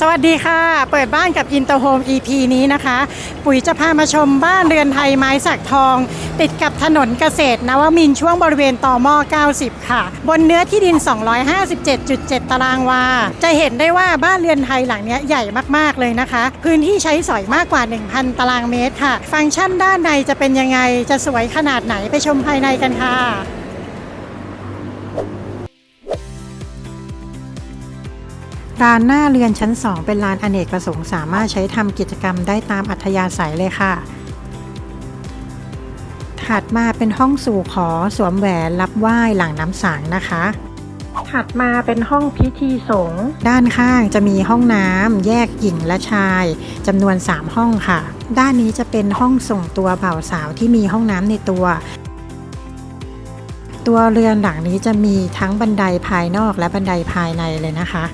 สวัสดีค่ะ เปิดบ้านกับอินเตอร์โฮม EP นี้นะคะ ปุ๋ยจะพามาชมบ้านเรือนไทยไม้สักทอง ติดกับถนนเกษตรนวมินช่วงบริเวณต่อหม้อ 90 ค่ะ บนเนื้อที่ดิน 257.7 ตารางวา จะเห็นได้ว่าบ้านเรือนไทยหลังนี้ใหญ่มาก ๆ เลยนะคะ พื้นที่ใช้สอยมากกว่า 1,000 ตารางเมตรค่ะ ฟังก์ชันด้านในจะเป็นยังไง จะสวยขนาดไหนไปชมภายในกันค่ะ ลานหน้าเรือนชั้น 2 เป็นลานอเนกประสงค์สามารถใช้ทำกิจกรรมได้ตามอัธยาศัยเลยค่ะ ถัดมาเป็นห้องสู่ขอสวมแหวนรับไหว้หลังน้ำสังนะคะ ถัดมาเป็นห้องพิธีสงฆ์ด้านข้างจะมีห้องน้ำแยกหญิงและชายจำนวน 3 ห้องค่ะ ด้านนี้จะเป็นห้องส่งตัวบ่าวสาวที่มีห้องน้ำในตัวตัวเรือนหลังนี้จะมีทั้งบันไดภายนอกและบันไดภายในเลยนะคะ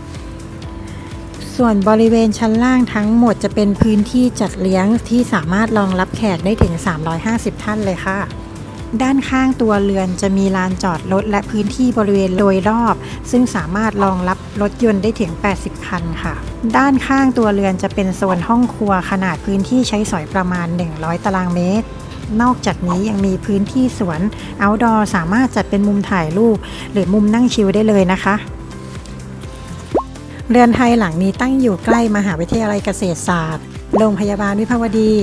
ส่วนบริเวณชั้นล่างทั้งหมดจะเป็นพื้นที่จัดเลี้ยงที่สามารถรองรับแขกได้ถึง 350 ท่านเลยค่ะ ด้านข้างตัวเรือนจะมีลานจอดรถและพื้นที่บริเวณโดยรอบ ซึ่งสามารถรองรับรถยนต์ได้ถึง 80 คันค่ะ ด้านข้างตัวเรือนจะเป็นโซนห้องครัวขนาดพื้นที่ใช้สอยประมาณ 100 ตารางเมตรนอกจากนี้ยังมีพื้นที่สวน outdoor สามารถจัดเป็นมุมถ่ายรูป หรือมุมนั่งชิลได้เลยนะคะ เรือนไทยหลังนี้ตั้งอยู่ใกล้มหาวิทยาลัยเกษตรศาสตร์ โรงพยาบาลวิภาวดี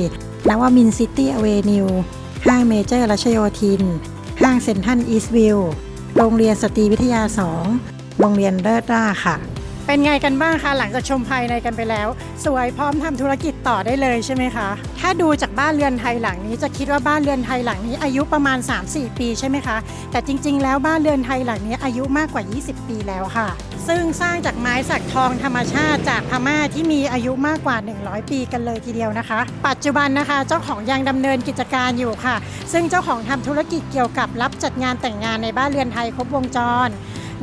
นวมินซิตี้อเวนิว ห้างเมเจอร์รัชโยธิน ห้างเซ็นทรัลอีสต์วิว โรงเรียนสตรีวิทยา 2 โรงเรียนเลิศร่าค่ะ เป็นไงกันบ้างคะหลังจากชมภายในกันไปแล้ว สวยพร้อมทำธุรกิจต่อได้เลยใช่ไหมคะ ถ้าดูจากบ้านเรือนไทยหลังนี้จะคิดว่าบ้านเรือนไทยหลังนี้อายุประมาณ 3-4 ปีใช่ไหมคะ แต่จริง ๆ แล้วบ้านเรือนไทยหลังนี้อายุมากกว่า 20 ปีแล้วค่ะ ซึ่งสร้างจากไม้สักทองธรรมชาติจากพม่าที่มีอายุมากกว่า 100 ปีกันเลยทีเดียวนะคะ ปัจจุบันนะคะ เจ้าของยังดำเนินกิจการอยู่ค่ะ ซึ่งเจ้าของทำธุรกิจเกี่ยวกับรับจัดงานแต่งงานในบ้านเรือนไทยครบวงจร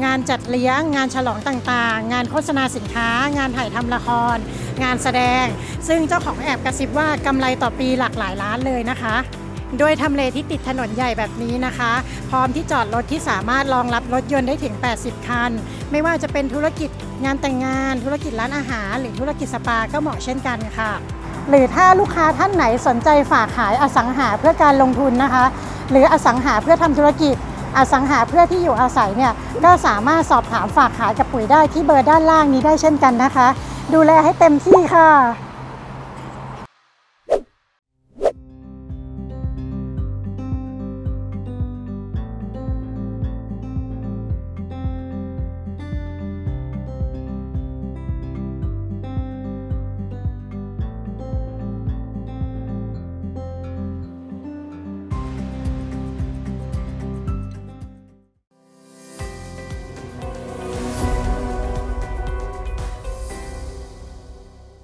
งานจัดเลี้ยง งานฉลองต่างๆ งานโฆษณาสินค้า งานถ่ายทำละคร งานแสดง ซึ่งเจ้าของแอบกระซิบว่ากำไรต่อปีหลักหลายล้านเลยนะคะโดยทำเลที่ติดถนนใหญ่แบบนี้นะคะ พร้อมที่จอดรถที่สามารถรองรับรถยนต์ได้ถึง 80 คัน ไม่ว่าจะเป็นธุรกิจงานแต่งงาน ธุรกิจร้านอาหาร หรือธุรกิจสปาก็เหมาะเช่นกันค่ะ หรือถ้าลูกค้าท่านไหนสนใจฝากขายอสังหาเพื่อการลงทุนนะคะ หรืออสังหาเพื่อทำธุรกิจ อสังหาเพื่อที่อยู่อาศัยเนี่ยก็สามารถสอบถามฝากขายกับปุ๋ยได้ที่เบอร์ด้านล่างนี้ได้เช่นกันนะคะ ดูแลให้เต็มที่ค่ะ